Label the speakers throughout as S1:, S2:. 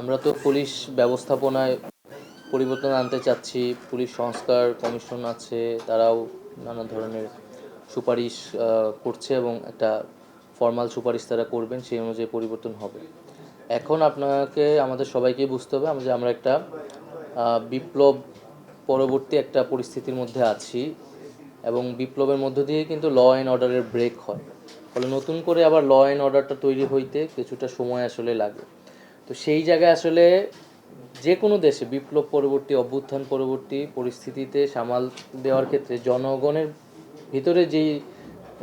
S1: আমরা তো পুলিশ ব্যবস্থাপনায় পরিবর্তন আনতে চাচ্ছি। পুলিশ সংস্কার কমিশন আছে, তারাও নানা ধরনের সুপারিশ করছে এবং একটা ফর্মাল সুপারিশ তারা করবেন, সেই অনুযায়ী পরিবর্তন হবে। এখন আপনাকে, আমাদের সবাইকে বুঝতে হবে যে আমরা একটা বিপ্লব পরবর্তী একটা পরিস্থিতির মধ্যে আছি এবং বিপ্লবের মধ্য দিয়ে কিন্তু ল অ্যান্ড অর্ডারের ব্রেক হয়। ফলে নতুন করে আবার ল অ্যান্ড অর্ডারটা তৈরি হইতে কিছুটা সময় আসলে লাগে। তো সেই জায়গায় আসলে যে কোনো দেশে বিপ্লব পরবর্তী, অভ্যুত্থান পরবর্তী পরিস্থিতিতে সামাল দেওয়ার ক্ষেত্রে জনগণের ভিতরে যেই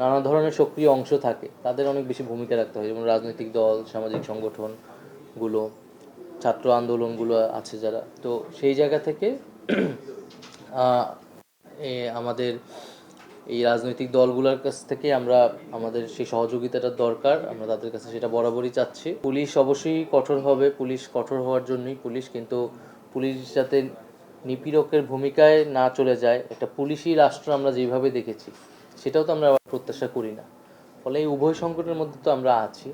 S1: নানা ধরনের সক্রিয় অংশ থাকে, তাদের অনেক বেশি ভূমিকা রাখতে হয়। যেমন রাজনৈতিক দল, সামাজিক সংগঠনগুলো, ছাত্র আন্দোলনগুলো আছে যারা। তো সেই জায়গা থেকে আমাদের এই রাজনৈতিক দলগুলোর কাছ থেকে আমরা, আমাদের সেই সহযোগিতাটা দরকার, আমরা তাদের কাছে সেটা বরাবরই চাচ্ছি। পুলিশ অবশ্যই কঠোর হবে, পুলিশ কঠোর হওয়ার জন্যই পুলিশ, কিন্তু পুলিশ যাতে নিপীড়কের ভূমিকায় না চলে যায়, একটা পুলিশি রাষ্ট্র আমরা যেভাবে দেখেছি, সেটাও তো আমরা প্রত্যাশা করি না। ফলে এই উভয় সংকটের মধ্যে তো আমরা আছি,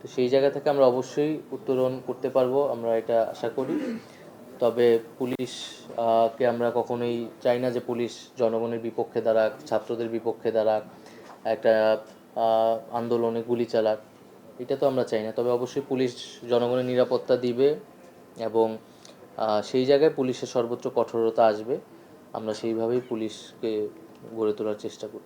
S1: তো সেই জায়গা থেকে আমরা অবশ্যই উত্তরণ করতে পারব, আমরা এটা আশা করি। তবে পুলিশ কে আমরা কখনোই চাই না যে পুলিশ জনগণের বিপক্ষে দাঁড়াক, ছাত্রদের বিপক্ষে দাঁড়াক, একটা আন্দোলনে গুলি চালাক, এটা তো আমরা চাই না। তবে অবশ্যই পুলিশ জনগণের নিরাপত্তা দিবে এবং সেই জায়গায় পুলিশের সর্বোচ্চ কঠোরতা আসবে। আমরা সেইভাবেই পুলিশকে গড়ে তোলার চেষ্টা করছি।